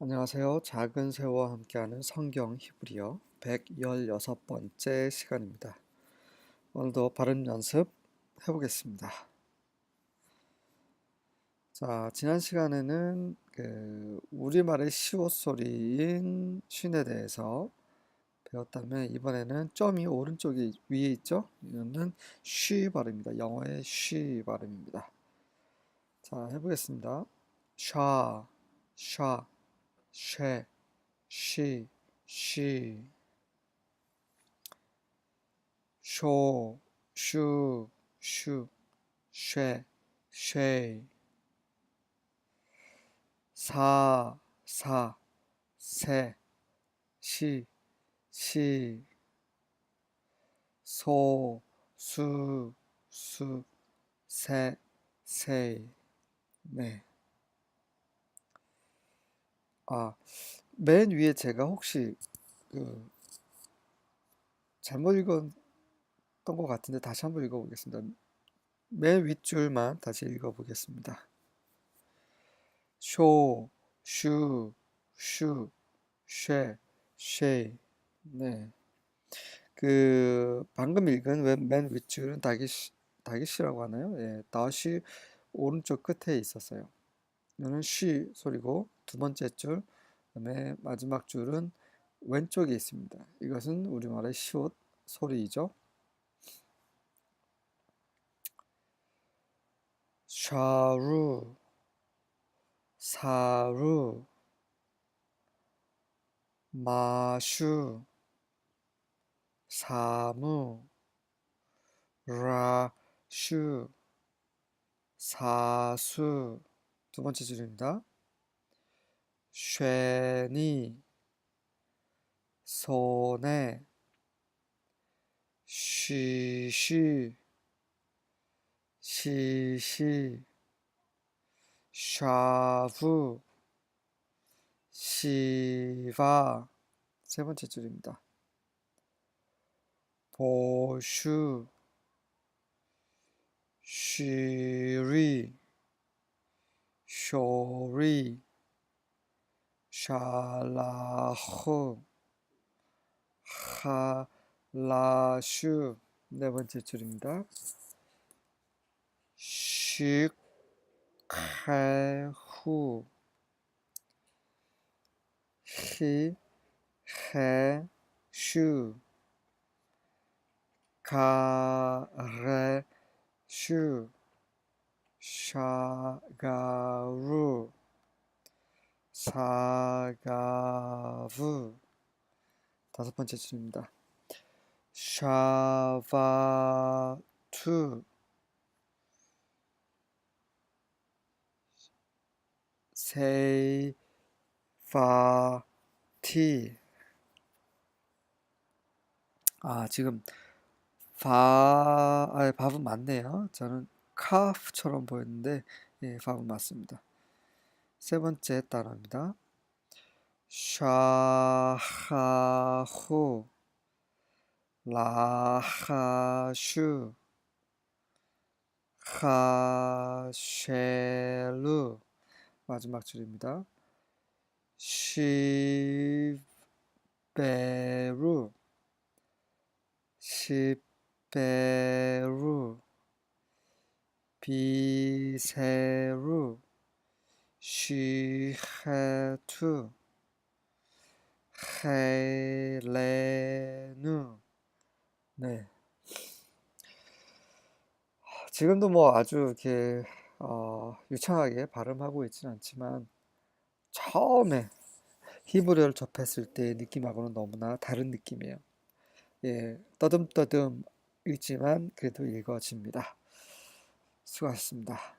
안녕하세요. 작은 새우와 함께하는 성경 히브리어 116번째 시간입니다. 오늘도 발음 연습 해보겠습니다. 자, 지난 시간에는 그 우리말의 시옷 소리인 쉰에 대해서 배웠다면 이번에는 점이 오른쪽에 위에 있죠? 이거는 쉬 발음입니다. 영어의 쉬 발음입니다. 자, 해보겠습니다. 샤, 샤. 쉐, 쉬, 쉬, 쇼, 슈, 슈, 쉐, 쉐, 사, 사, 세, 시, 시, 소, 수, 수, 세, 세, 네. 아, 맨 위에 제가 혹시 그 잘못 읽었던 것 같은데 다시 한번 읽어보겠습니다. 맨 윗줄만 다시 읽어보겠습니다. 쇼, 슈, 슈, 쉐, 쉐. 네. 그 방금 읽은 맨, 맨 윗줄은 다기시, 다기시라고 하나요? 예, 다시 오른쪽 끝에 있었어요. 이거는 쉬 소리고 두 번째 줄, 그다음에 마지막 줄은 왼쪽에 있습니다. 이것은 우리말의 시옷 소리이죠. 샤루, 사루, 마슈, 사무, 라슈, 사수, 두 번째 줄입니다. 쉐니, 손에, 쉬쉬, 시시, 샤브, 시바, 세 번째 줄입니다. 보슈, 쉬리, 쇼리, 샬라흐, 하라슈 네 번째 줄입니다. 식해후 히해슈 가레슈 샤가루 사가부 다섯 번째 줄입니다. 샤바투 세이파티 아 지금 바, 아, 밥은 맞네요. 저는 카프처럼 보였는데 예, 밥은 맞습니다. 세 번째 단어입니다. 샤하후 라하슈 하쉐루 마지막 줄입니다. 시베루 시베루 비세루 시헤투 헬레누 네 지금도 뭐 아주 이렇게 어, 유창하게 발음하고 있지는 않지만 처음에 히브리어를 접했을 때 느낌하고는 너무나 다른 느낌이에요. 예, 떠듬떠듬 읽지만 그래도 읽어집니다. 수고하셨습니다.